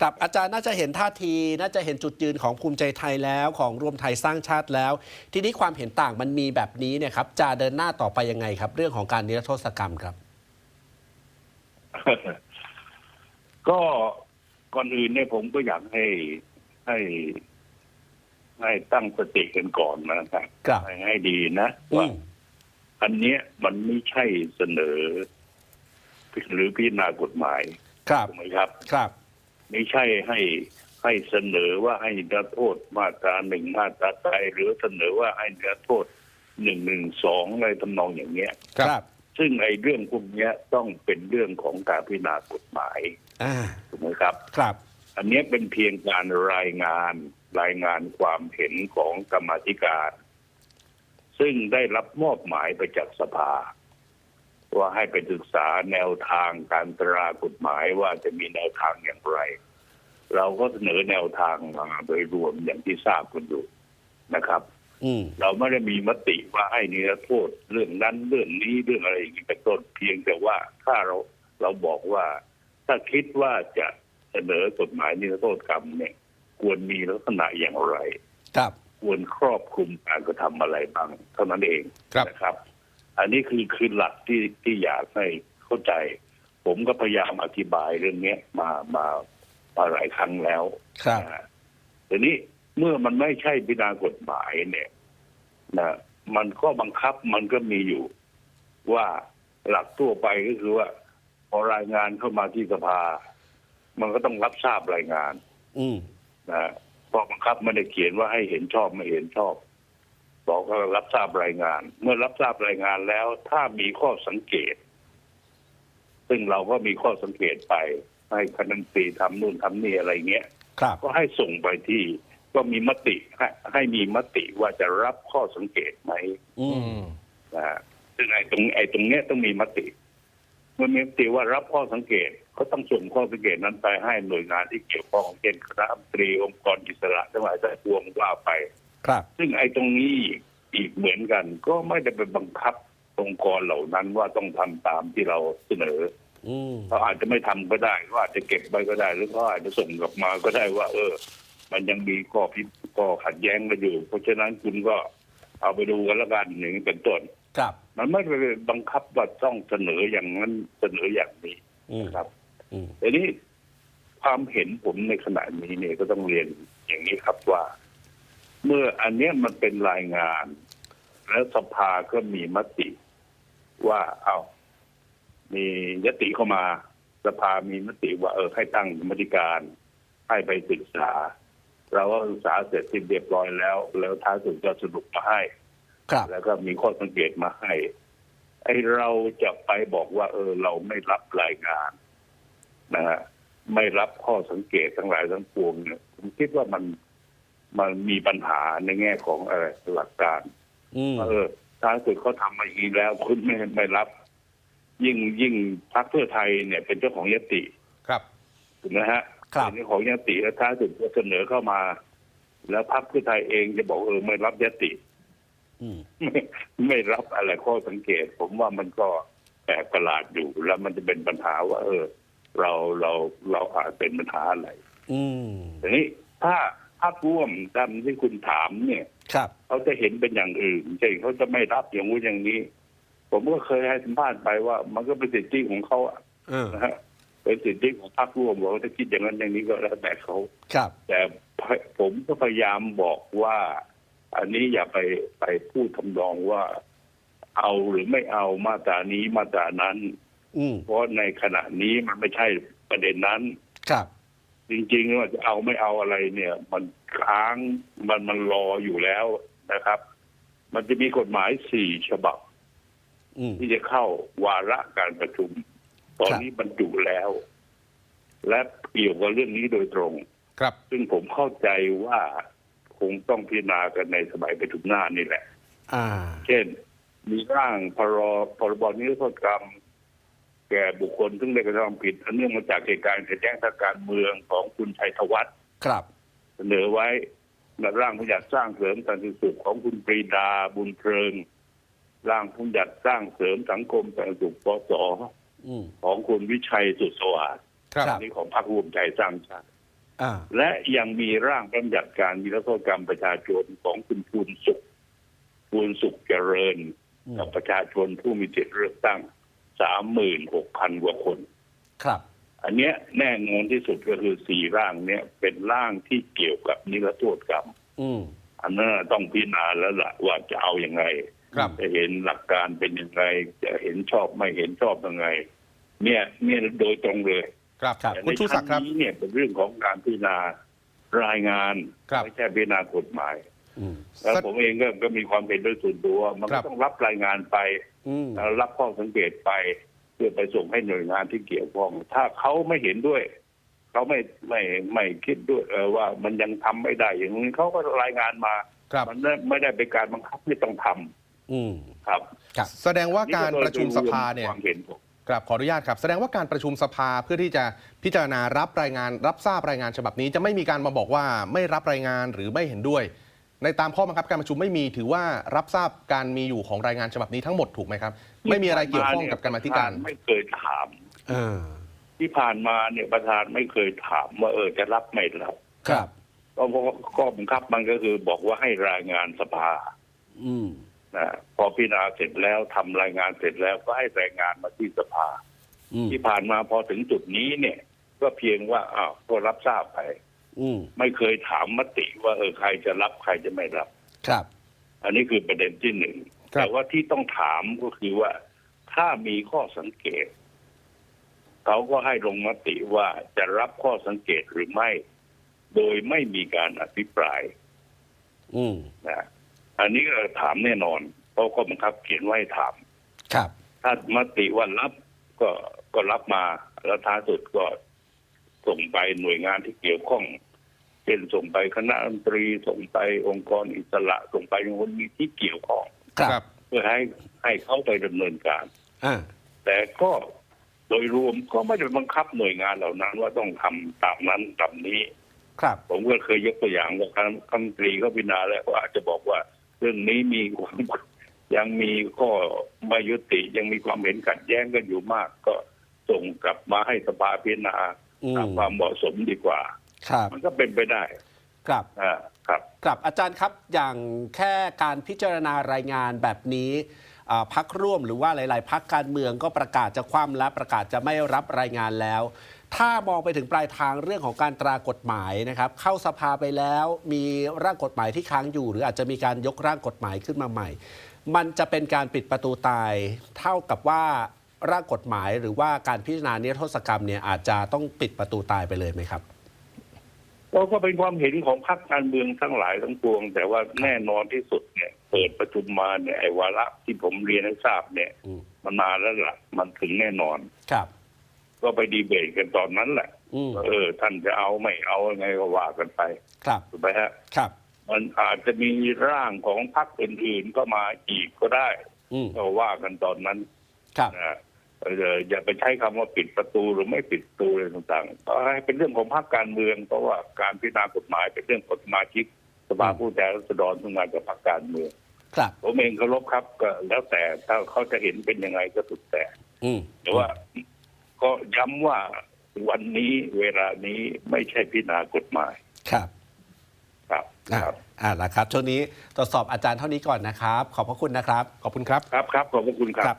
ครับอาจารย์น่าจะเห็นท่าที น่าจะเห็นจุดยืนของภูมิใจไทยแล้วของรวมไทยสร้างชาติแล้ว ทีนี้ความเห็นต่างมันมีแบบนี้เนี่ยครับจะเดินหน้าต่อไปยังไงครับ เรื่องของการนิรโทษกรรมครับ ก็ก่อนอื่นเนี่ยผมก็อยากให้ให้ให้ตั้งสติกันก่อนนะครับครับให้ให้ดีนะอืว่ามอันเนี้ยมันไม่ใช่เสนอ หรือพิจารณากฎหมายครับถูกไหมครับ ครับ ไม่ใช่ให้ให้เสนอว่าให้นิรโทษมาตราหนึ่งมาตราใดหรือเสนอว่าให้นิรโทษหนึ่งหนึ่งสองอะไรทำนองอย่างเนี้ย ครับ ซึ่งไอ้เรื่องพวกเนี้ยต้องเป็นเรื่องของการพิจารณากฎหมายอ่าถูกไหมครับ ครับ อันเนี้ยเป็นเพียงการรายงานรายงานความเห็นของกรรมาธิการ ซึ่งได้รับมอบหมายไปจากสภา ว่าให้ไปศึกษาแนวทางการตรากฎหมายว่าจะมีแนวทางอย่างไร เราก็เสนอแนวทางมาโดยรวมอย่างที่ทราบกันอยู่นะครับอืมเราไม่ได้มีมติว่าให้นิรโทษเรื่องนั้นเรื่องนี้เรื่องอะไรอย่างนี้เป็นต้นเพียงแต่ว่าถ้าเราเราบอกว่า ถ้าคิดว่าจะเสนอกฎหมายนิรโทษกรรมเนี่ย ควรมีลักษณะอย่างไร ครับ ควรครอบคลุมการกระทำอะไรบ้างเท่านั้นเองครับนะครับ อันนี้คือคือหลักที่ที่อยากให้เข้าใจ ผมก็พยายามอธิบายเรื่องเนี้ยมามามาหลายครั้งแล้วครับนะฮะทีนี้เมื่อมันไม่ใช่พิจารณากฎหมายเนี่ยนะมันก็บังคับมันก็มีอยู่ ว่าหลักทั่วไปก็คือว่า พอรายงานเข้ามาที่สภา มันก็ต้องรับทราบรายงาน อืมนะเพราะบังคับไม่ได้เขียนว่าให้เห็นชอบไม่เห็นชอบ บอกว่ารับทราบรายงาน เมื่อรับทราบรายงานแล้ว ถ้ามีข้อสังเกต ซึ่งเราก็มีข้อสังเกตไป ให้คณะรัฐมนตรีทำนู่นทำนี่อะไรเงี้ยครับก็ให้ส่งไปที่ก็มีมติให้ให้มีมติว่าจะรับข้อสังเกตไหมอือืมมนะฮะซึ่งไอ้ตรงไอ้ตรงเนี้ยต้องมีมติเมื่อมีมติว่ารับข้อสังเกตก็ต้องส่งข้อสังเกตนั้นไปให้หน่วยงานที่เกี่ยวข้องเช่นคณะรัฐมนตรีองค์กรอิสระทั้งหลายทั้งปวงว่าไป ครับ ซึ่งไอ้ตรงนี้อีกเหมือนกัน ก็ไม่ได้ไปบังคับองค์กรเหล่านั้นว่าต้องทำตามที่เราเสนออืมเขาอาจจะไม่ทำก็ได้เขาอาจจะเก็บไว้ก็ได้หรือเขาอาจจะส่งกลับมาก็ได้ว่า เออ มันยังมีข้อพิพข้อขัดแย้งกันอยู่ เพราะฉะนั้นคุณก็เอาไปดูกันแล้วกันอย่างนี้เป็นต้นครับ มันไม่ได้บังคับว่าต้องเสนออย่างนั้นเสนออย่างนี้อืมนะครับอืมทีนี้ความเห็นผมในขณะนี้เนี่ยก็ต้องเรียนอย่างนี้ครับว่า เมื่ออันเนี้ยมันเป็นรายงาน แล้วสภาก็มีมติ ว่าเอามียติเข้ามา สภามีมติว่าเออให้ตั้งกรรมธิการ ให้ไปศึกษา เราก็ศึกษาเสร็จสิ้นเรียบร้อยแล้ว แล้วท้ายสุดก็สรุปมาให้ครับแล้วก็มีข้อสังเกตมาให้ ไอเราจะไปบอกว่า เออ เราไม่รับรายงานนะฮะไม่รับข้อสังเกตทั้งหลายทั้งปวงเนี่ยผมคิดว่ามัน มันมีปัญหาในแง่ของอะไรหลักการอืมว่าเออท้ายสุดเขาทำมาอย่างนี้แล้วคุณไม่ไม่รับ ยิ่งยิ่งพรรคเพื่อไทยเนี่ย เป็นเจ้าของยติ ครับถูกไหมฮะครับเป็นเจ้าของยติแล้วท้ายสุดก็เสนอเข้ามา แล้วพรรคเพื่อไทยเองจะบอกเออไม่รับยติอืมไม่ไม่รับอะไรข้อสังเกต ผมว่ามันก็แปลกประหลาดอยู่แล้วมันจะเป็นปัญหาว่า เออ เราเราเราอาจเป็นปัญหาอะไรอืมทีนี้ถ้าภาพร่วมตามที่คุณถามเนี่ย ครับ เขาจะเห็นเป็นอย่างอื่นเช่นเขาจะไม่รับอย่างนู้นอย่างนี้ ผมก็เคยให้สัมภาษณ์ไปว่า มันก็เป็นสิทธิของเขาอะเออ นะฮะเป็นสิทธิของภาคร่วมว่าถ้าคิดอย่างนั้นอย่างนี้ก็แล้วแต่เขา ครับ แต่ผมก็พยายามบอกว่า อันนี้อย่าไปไปพูดทำนองว่า เอาหรือไม่เอามาตรานี้มาตรานั้น อืมเพราะในขณะนี้มันไม่ใช่ประเด็นนั้น ครับ จริงๆว่าจะเอาไม่เอาอะไรเนี่ย มันค้างมันมันรออยู่แล้วนะครับ มันจะมีกฎหมายสี่ฉบับอืมที่จะเข้าวาระการประชุม ตอนนี้บรรจุแล้ว และเกี่ยวกับเรื่องนี้โดยตรง ครับ ซึ่งผมเข้าใจว่าคงต้องพิจารณากันในสมัยประชุมหน้านี่แหละอ่าเช่น มีร่างพรพรบนิรโทษกรรม แก่บุคคลซึ่งได้กระทำผิดอันเนื่องมาจากเหตุการณ์ขัดแย้งทางการเมืองของคุณชัยธวัฒน์ครับ เสนอไว้และร่างพระราชสร้างเสริมสันติสุขของคุณปรีดาบุญเพลิงร่างพระราชสร้างเสริมสังคมสันติสุขปสอืมของคุณวิชัยสุดสวัสดิ์ครับครับนี่ของพรรครวมใจสร้างชาติอ่าและยังมีร่างพระบัญญัติการนิรโทษกรรมประชาชนของคุณภูนสุขภูนสุขเจริญอืมกับประชาชนผู้มีสิทธิเลือกตั้ง สามหมื่นหกพันกว่าคน ครับ อันเนี้ยแน่นอนที่สุดก็คือสี่ร่างเนี้ยเป็นร่างที่เกี่ยวกับนิรโทษกรรม อืม อันนั้นนะต้องพิจารณาแล้วล่ะว่าจะเอาอยัางไงครับ จะเห็นหลักการเป็นยังไง จะเห็นชอบไม่เห็นชอบยังไง เนี่ยเนี่ยโดยตรงเลยครับครับ แต่คุณในชูศัชั้กนดิ์ครับนี้เนี่ยเป็นเรื่องของการพิจารณารายงานครับ ไม่ใช่พิจารณากฎหมาย อืม แล้วสักผมเองก็ก็มีความเห็นโดยส่วนตัว มันครัก็บ ต้องรับรายงานไปอืมแล้วรับข้อสังเกตไป เพื่อไปส่งให้หน่วยงานที่เกี่ยวข้อง ถ้าเขาไม่เห็นด้วย เขาไม่ไม่ไม่คิดด้วยเออว่ามันยังทำไม่ได้ อย่างนี้เขาก็รายงานมา ครับ มันไม่ได้เป็นการบังคับที่ต้องทำอืม ครับครับ แสดงว่าการประชุมสภาเนี่ย ความเห็นผม ครับขออนุญาตครับ แสดงว่าการประชุมสภาเพื่อที่จะพิจารณารับรายงานรับทราบรายงานฉบับนี้ จะไม่มีการมาบอกว่าไม่รับรายงานหรือไม่เห็นด้วย ในตามข้อบังคับการประชุมไม่มีถือว่ารับทราบการมีอยู่ของรายงานฉบับนี้ทั้งหมดถูกไหมครับ ไม่มีอะไรเกี่ยวข้องกับการมาธิการ ไม่เคยถามอ่าที่ผ่านมาเนี่ยประธานไม่เคยถามว่าเออจะรับไม่รับครับ ก็เพราะว่าข้อบังคับมันก็คือบอกว่าให้รายงานสภา อืมนะพอพิจารณาเสร็จแล้วทำรายงานเสร็จแล้วก็ให้รายงานมาที่สภาอืมที่ผ่านมาพอถึงจุดนี้เนี่ย ก็เพียงว่าอ้าวก็รับทราบไป อืมไม่เคยถามมติว่าเออใครจะรับใครจะไม่รับ ครับ อันนี้คือประเด็นที่หนึ่งครับ แต่ว่าที่ต้องถามก็คือว่า ถ้ามีข้อสังเกตเขาก็ให้ลงมติว่าจะรับข้อสังเกตหรือไม่ โดยไม่มีการอภิปรายอืมนะอันนี้ก็ถามแน่นอน เพราะข้อบังคับเขียนไว้ให้ถาม ครับ ถ้ามติว่ารับก็ก็รับมาแล้วท้ายสุดก็ ส่งไปหน่วยงานที่เกี่ยวข้องเช่นส่งไปคณะรัฐมนตรีส่งไปองค์กรอิสระส่งไปคนมีที่เกี่ยวข้องครับ เพื่อให้ให้เขาไปดำเนินการอ่าแต่ก็โดยรวมก็ไม่ได้บังคับหน่วยงานเหล่านั้นว่าต้องทำตามนั้นตามนี้ ครับ ผมก็เคยยกตัวอย่างว่าคณะรัฐมนตรีเขาพิจารณาแล้วก็อาจจะบอกว่า เรื่องนี้มีความยังมีข้อไม่ยุติยังมีความเห็นขัดแย้งกันอยู่มาก ก็ส่งกลับมาให้สภาพิจารณาอืม ตามความเหมาะสมดีกว่า ครับมันก็เป็นไปได้ครับอ่าครับ ครับอาจารย์ครับอย่างแค่การพิจารณารายงานแบบนี้อ่าพักร่วมหรือว่าหลาย ๆ พักการเมืองก็ประกาศจะคว่ำและประกาศจะไม่รับรายงานแล้ว ถ้ามองไปถึงปลายทางเรื่องของการตรากฎหมายนะครับ เข้าสภาไปแล้วมีร่างกฎหมายที่ค้างอยู่ หรืออาจจะมีการยกร่างกฎหมายขึ้นมาใหม่ มันจะเป็นการปิดประตูตาย เท่ากับว่า ร่างกฎหมายหรือว่าการพิจารณานิรโทษกรรมเนี่ยอาจจะต้องปิดประตูตายไปเลยไหมครับก็ก็เป็นความเห็นของพรรคการเมืองทั้งหลายทั้งปวง แต่ว่าแน่นอนที่สุดเนี่ย เปิดประชุมมาเนี่ยไอ้วาระที่ผมเรียนให้ทราบเนี่ย อืมมันมาแล้วล่ะ มันถึงแน่นอน ครับ ก็ไปดีเบตกันตอนนั้นแหละอืมว่าเออ ท่านจะเอาไม่เอายังไงก็ว่ากันไปครับถูกไหมฮะ ครับ มันอาจจะมีร่างของพรรคอื่นๆก็มาอีกก็ได้อืมก็ว่ากันตอนนั้นครับ นะเอออย่าไปใช้คำว่าปิดประตูหรือไม่ปิดประตูอะไรต่างๆก็ให้เป็นเรื่องของพรรคการเมือง เพราะว่าการพิจารณากฎหมายเป็นเรื่องของสมาชิกสภาผู้แทนราษฎรทำงานกับพรรคการเมืองครับผมเองเคารพครับก็แล้วแต่ถ้าเขาจะเห็นเป็นยังไงก็สุดแต่อืมแต่ว่าก็ย้ำว่าวันนี้เวลานี้ไม่ใช่พิจารณากฎหมายครับครับอ่าครับอ่าละครับช่วงนี้ตรวจสอบอาจารย์เท่านี้ก่อนนะครับ ขอบพระคุณนะครับ ขอบคุณครับ ครับครับขอบพระคุณครับ